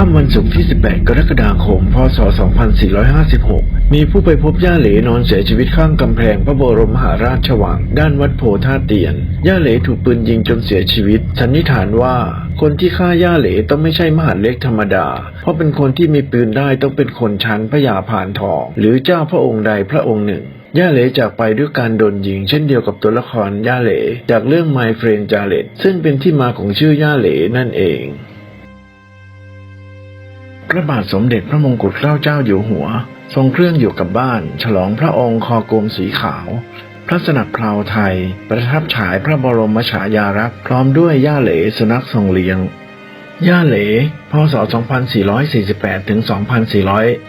ค่ำวันศุกร์ที่ 18 กรกฎาคม พศ 2456 มีผู้ไปพบย่าเหลนอนเสียชีวิตข้างกำแพงพระบรมมหาราชวัง ด้านวัดโพธาเตียน ย่าเหลถูกปืนยิงจนเสียชีวิต สันนิษฐานว่า คนที่ฆ่าย่าเหลต้องไม่ใช่มหาเล็กธรรมดา เพราะเป็นคนที่มีปืนได้ต้องเป็นคนชั้นพระยาผ่านทอง หรือเจ้าพระองค์ใดพระองค์หนึ่งย่าเหลจากไปด้วยการโดนยิง เช่นเดียวกับตัวละครย่าเหลจากเรื่อง My Friend Jared ซึ่งเป็นที่มาของชื่อย่าเหลนั่นเอง พระบาทสมเด็จพระมงกุฎเกล้าเจ้าอยู่หัว ทรงเครื่องอยู่กับบ้าน ฉลองพระองค์คอกรมสีขาว พระสนับพลาวไทย ประทับฉายพระบรมฉายาลักษณ์พร้อมด้วยย่าเหลสุนัขทรงเลี้ยง ย่าเหล พศ 2448 ถึง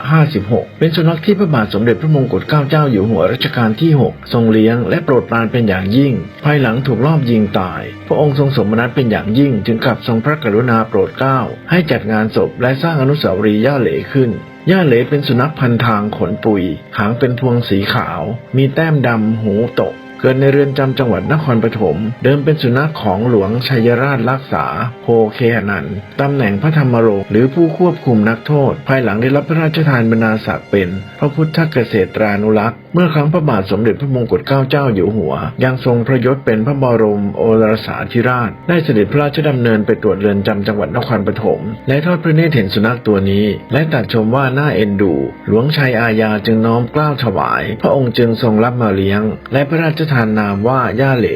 2456 เป็นสุนัขที่พระบาทสมเด็จพระมงกุฎเกล้าเจ้าอยู่หัวรัชกาลที่ 6 ทรงเลี้ยงและโปรดปรานเป็นอย่างยิ่ง ภายหลังถูกลอบยิงตาย พระองค์ทรงสมนัตเป็นอย่างยิ่ง ถึงกับทรงพระกรุณาโปรดเกล้า ให้จัดงานศพและสร้างอนุสาวรีย์ย่าเหลขึ้นย่าเหลเป็นสุนัขพันทางขนปุย หางเป็นพวงสีขาว มีแต้มดำ หูตก เกิดในเรือนจำจังหวัดนครปฐม เดิมเป็นสุนัขของหลวงชัยราชรักษา โพเคหนันตำแหน่งพระธรรมรงค์หรือผู้ควบคุมนักโทษ ภายหลังได้รับพระราชทานบรรณาศักดิ์เป็น พระพุทธเกษตรานุรักษ์ เมื่อครั้งพระบาทสมเด็จพระมงกุฎเกล้าเจ้าอยู่หัว ยังทรงพระยศเป็นพระบรมโอรสาธิราช ได้เสด็จพระราชดำเนินไปตรวจเรือนจำจังหวัดนครปฐม และทอดพระเนตรเห็นสุนัขตัวนี้ และตัดชมว่าน่าเอ็นดู หลวงชัยอาญาจึงน้อมเกล้าวถวาย พระองค์จึงทรงรับมาเลี้ยง และพระราชทานนามว่าย่าเหล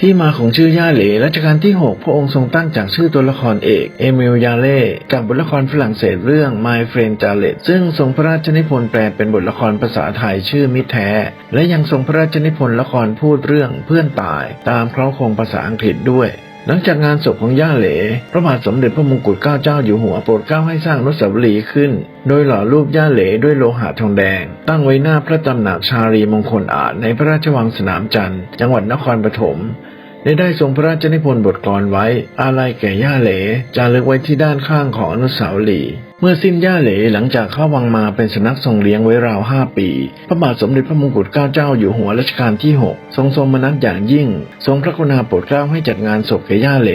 ที่มาของชื่อย่าเหลรัชกาลที่ 6 พระองค์ทรงตั้งจากชื่อตัวละครเอกเอมิลยาเล่กับบทละครฝรั่งเศสเรื่อง My Friend j a l e t ซึ่งทรงพระราชนิพนธ์แปลเป็นบทละครภาษาไทยชื่อมิตรแท้ และยังทรงพระราชนิพนธ์ละครพูดเรื่องเพื่อนตาย ตามเคราะห์คงภาษาอังกฤษด้วย หลังจากงานศพของย่าเหลพระบาทสมเด็จพระมงกุฎเกล้าเจ้าอยู่หัวโปรดเกล้าให้สร้างนุสาวรีย์ขึ้น โดยหล่อรูปย่าเหลด้วยโลหะทองแดง ตั้งไว้หน้าพระตำหนักชาลีมงคลอาจในพระราชวังสนามจันทร์จังหวัดนครปฐมได้ได้ทรงพระราชนิพนธ์บทกลอนไว้ อาลัยแก่ย่าเหลจารึกไว้ที่ด้านข้างของอนุสาวรีย์ เมื่อสิ้นย่าเหลหลังจากเข้าวังมาเป็นสุนัขทรงเลี้ยงไว้ราวห้าปี พระบาทสมเด็จพระมงกุฎเกล้าเจ้าอยู่หัวรัชกาลที่ 6 ทรงทรงมนัสอย่างยิ่ง ทรงพระกรุณาโปรดเกล้าให้จัดงานศพแก่ย่าเหล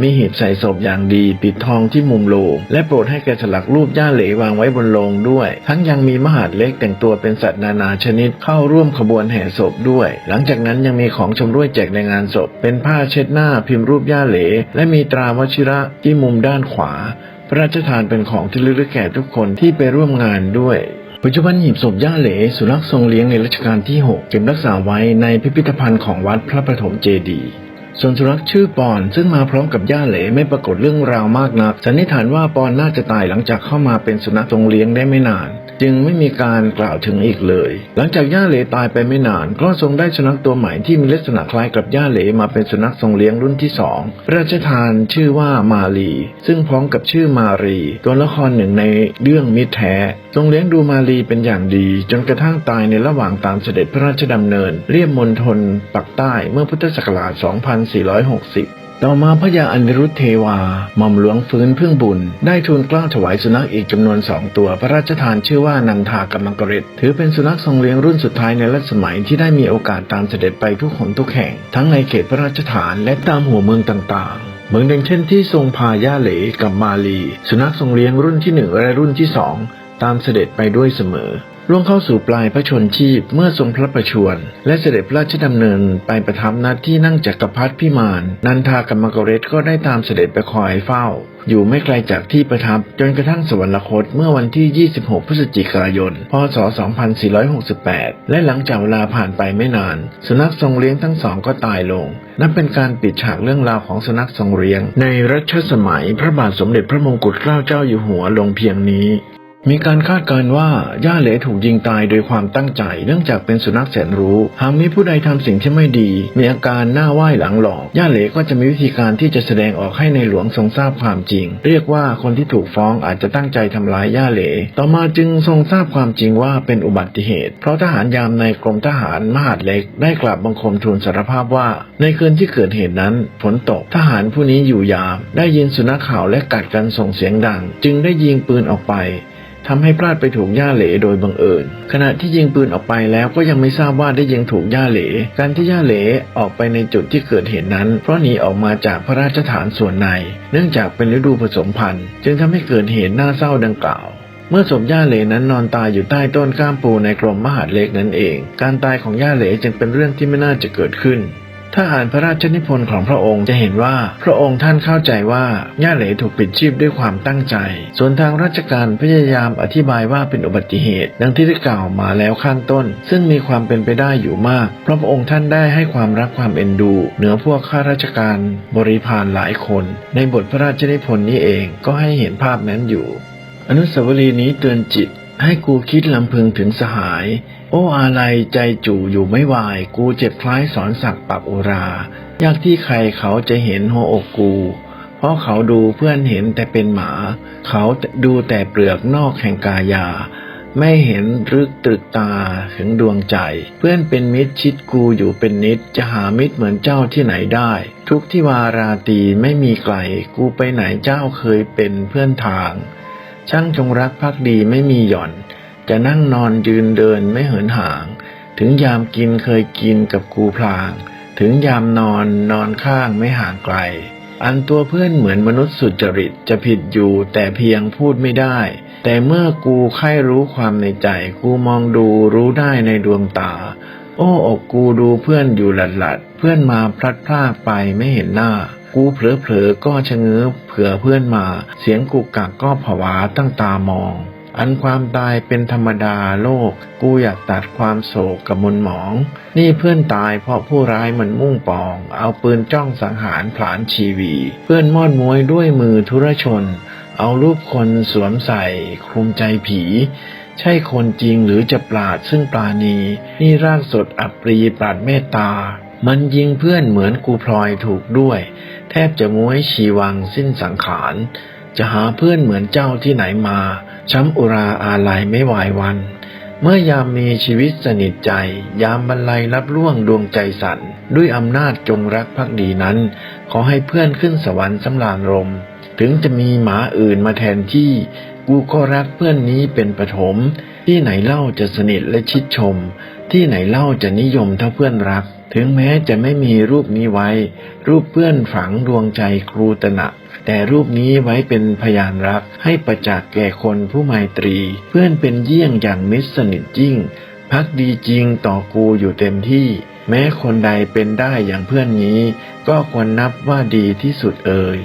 มีหีบใส่ศพอย่างดี ปิดทองที่มุมโลงและโปรดให้แกสลักรูปย่าเหลวางไว้บนโลงด้วย ทั้งยังมีมหาดเล็กแต่งตัวเป็นสัตว์นานาชนิดเข้าร่วมขบวนแห่ศพด้วย หลังจากนั้นยังมีของชำร่วยแจกในงานศพ เป็นผ้าเช็ดหน้าพิมพ์รูปย่าเหล และมีตราวชิระที่มุมด้านขวา พระราชทานเป็นของที่ระลึกแก่ทุกคนที่ไปร่วมงานด้วยปัจจุบันหีบศพย่าเหลสุนัขทรงเลี้ยงในรัชกาลที่ 6 เก็บรักษาไว้ในพิพิธภัณฑ์ของวัดพระประถมเจดีย์ ส่วนสุนัขชื่อปอนซึ่งมาพร้อมกับย่าเหลไม่ปรากฏเรื่องราวมากนักสันนิษฐานว่าปอนน่าจะตายหลังจากเข้ามาเป็นสุนัขทรงเลี้ยงได้ไม่นาน จึงไม่มีการกล่าวถึงอีกเลย หลังจากย่าเหลตายไปไม่นาน ก็ทรงได้สุนัขตัวใหม่ที่มีลักษณะคล้ายกับย่าเหลมาเป็นสุนัขทรงเลี้ยงรุ่นที่สองพระราชทานชื่อว่ามาลีซึ่งพร้อมกับชื่อมารี ตัวละครหนึ่งในเรื่องมิตรแท้ทรงเลี้ยงดูมาลีเป็นอย่างดี จนกระทั่งตายในระหว่างตามเสด็จพระราชดำเนินเรียบมณฑลปักใต้เมื่อพุทธศักราช2460 ต่อมาพระยาอนิรุทธเทวาหม่อมหลวงฟื้นพึ่งบุญ ได้ทูลกล้าถวายสุนัขอีกจำนวนสองตัวพระราชทานชื่อว่านันทากำมังกรตถือเป็นสุนัขทรงเลี้ยงรุ่นสุดท้ายในรัชสมัยที่ได้มีโอกาสตามเสด็จไปทุกหนทุกแห่ง ทั้งในเขตพระราชฐานและตามหัวเมืองต่างๆเหมือนดังเช่นที่ทรงพาย่าเหลกับมาลี สุนัขทรงเลี้ยงรุ่นที่หนึ่งและรุ่นที่สองตามเสด็จไปด้วยเสมอ ล่วงเข้าสู่ปลายพระชนชีพเมื่อทรงพระประชวรและเสด็จพระราชดำเนินไปประทับณที่นั่งจักรพรรดิพิมาน นันทากรรมกรตก็ได้ตามเสด็จไปคอยเฝ้า อยู่ไม่ไกลจากที่ประทับจนกระทั่งสวรรคตเมื่อวันที่ 26 พฤศจิกายน พศ 2468 และหลังจากเวลาผ่านไปไม่นาน สุนัขทรงเลี้ยงทั้งสองก็ตายลง นับเป็นการปิดฉากเรื่องราวของสุนัขทรงเลี้ยง ในรัชสมัยพระบาทสมเด็จพระมงกุฎเกล้าเจ้าอยู่หัวลงเพียงนี้ มีการคาดการณ์ว่าย่าเหลถูกยิงตายโดยความตั้งใจ เนื่องจากเป็นสุนัขแสนรู้ หากมีผู้ใดทำสิ่งที่ไม่ดี มีอาการหน้าไหว้หลังหลอก ย่าเหลก็จะมีวิธีการที่จะแสดงออกให้ในหลวงทรงทราบความจริง เรียกว่าคนที่ถูกฟ้องอาจจะตั้งใจทำร้ายย่าเหล ต่อมาจึงทรงทราบความจริงว่าเป็นอุบัติเหตุ เพราะทหารยามในกรมทหารมหาดเล็ก ได้กราบบังคมทูลสารภาพว่า ในคืนที่เกิดเหตุนั้นฝนตกทหารผู้นี้อยู่ยาม ได้ยินสุนัขเห่าวและกัดกันส่งเสียงดัง จึงได้ยิงปืนออกไป ทำให้พลาดไปถูกย่าเหลโดยบังเอิญ ขณะที่ยิงปืนออกไปแล้วก็ยังไม่ทราบว่าได้ยิงถูกย่าเหล การที่ย่าเหลออกไปในจุดที่เกิดเหตุนั้น เพราะหนีออกมาจากพระราชฐานส่วนใน เนื่องจากเป็นฤดูผสมพันธุ์ จึงทำให้เกิดเหตุน่าเศร้าดังกล่าวเมื่อศพย่าเหลนั้นนอนตายอยู่ใต้ต้นก้ามปูในกรมมหาดเล็กนั่นเอง การตายของย่าเหลจึงเป็นเรื่องที่ไม่น่าจะเกิดขึ้น ถ้าอ่านพระราชนิพนธ์ของพระองค์จะเห็นว่าพระองค์ท่านเข้าใจว่าย่าเหลถูกปิดชีพด้วยความตั้งใจ ส่วนทางราชการพยายามอธิบายว่าเป็นอุบัติเหตุ ดังที่ได้กล่าวมาแล้วข้างต้น ซึ่งมีความเป็นไปได้อยู่มาก เพราะพระองค์ท่านได้ให้ความรักความเอ็นดู เหนือพวกข้าราชการบริพารหลายคน ในบทพระราชนิพนธ์นี้เองก็ให้เห็นภาพนั้นอยู่ อนุสาวรีย์นี้เตือนจิต ให้กูคิดลำพึงถึงสหาย โอ้อาลัยใจจู่อยู่ไม่วาย กูเจ็บคล้ายสอนสักปักอุรายากที่ใครเขาจะเห็นหัวอกกู เพราะเขาดูเพื่อนเห็นแต่เป็นหมา เขาดูแต่เปลือกนอกแห่งกายา ไม่เห็นรึกตรึกตาถึงดวงใจ เพื่อนเป็นมิตรชิดกูอยู่เป็นนิด จะหามิตรเหมือนเจ้าที่ไหนได้ ทุกที่วาราตีไม่มีไกล กูไปไหนเจ้าเคยเป็นเพื่อนทาง ช่างจงรักภักดีไม่มีหย่อน จะนั่งนอนยืนเดินไม่เหินห่าง ถึงยามกินเคยกินกับกูพลาง ถึงยามนอนนอนข้างไม่ห่างไกล อันตัวเพื่อนเหมือนมนุษย์สุจริตจะผิดอยู่แต่เพียงพูดไม่ได้ แต่เมื่อกูใคร่รู้ความในใจ กูมองดูรู้ได้ในดวงตา โอ้อกกูดูเพื่อนอยู่หลัดหลัดๆเพื่อนมาพลัดพรากไปไม่เห็นหน้า กูเผลอๆก็ชะเง้อเผื่อเพื่อนมา เสียงกุกกักก็ผวาตั้งตามอง อันความตายเป็นธรรมดาโลก กูอยากตัดความโศกกับมนหมอง นี่เพื่อนตายเพราะผู้ร้ายมันมุ่งปอง เอาปืนจ้องสังหารผลาญชีวี เพื่อนมอดมวยด้วยมือธุรชน เอารูปคนสวมใส่คลุมใจผีใช่คนจริงหรือจะปราดซึ่งปราณี นี่ร่ากสดอัปรีปราดเมตตา มันยิงเพื่อนเหมือนกูพลอยถูกด้วย แทบจะม้วยชีวังสิ้นสังขาร จะหาเพื่อนเหมือนเจ้าที่ไหนมา ช้ำอุราอาลัยไม่ไหววัน เมื่อยามมีชีวิตสนิทใจ ยามบรรลัยรับล่วงดวงใจสั่นด้วยอำนาจจงรักภักดีนั้น ขอให้เพื่อนขึ้นสวรรค์สำราญรม ถึงจะมีหมาอื่นมาแทนที่ กูก็รักเพื่อนนี้เป็นปฐมที่ไหนเล่าจะสนิทและชิดชม ที่ไหนเล่าจะนิยมเท่าเพื่อนรัก ถึงแม้จะไม่มีรูปนี้ไว้ รูปเพื่อนฝังดวงใจครูตระหนักแต่รูปนี้ไว้เป็นพยานรักให้ประจักษ์แก่คนผู้ไมตรี เพื่อนเป็นเยี่ยงอย่างมิตรสนิทยิ่ง พักดีจริงต่อกูอยู่เต็มที่ แม้คนใดเป็นได้อย่างเพื่อนนี้ ก็ควรนับว่าดีที่สุดเอ่ย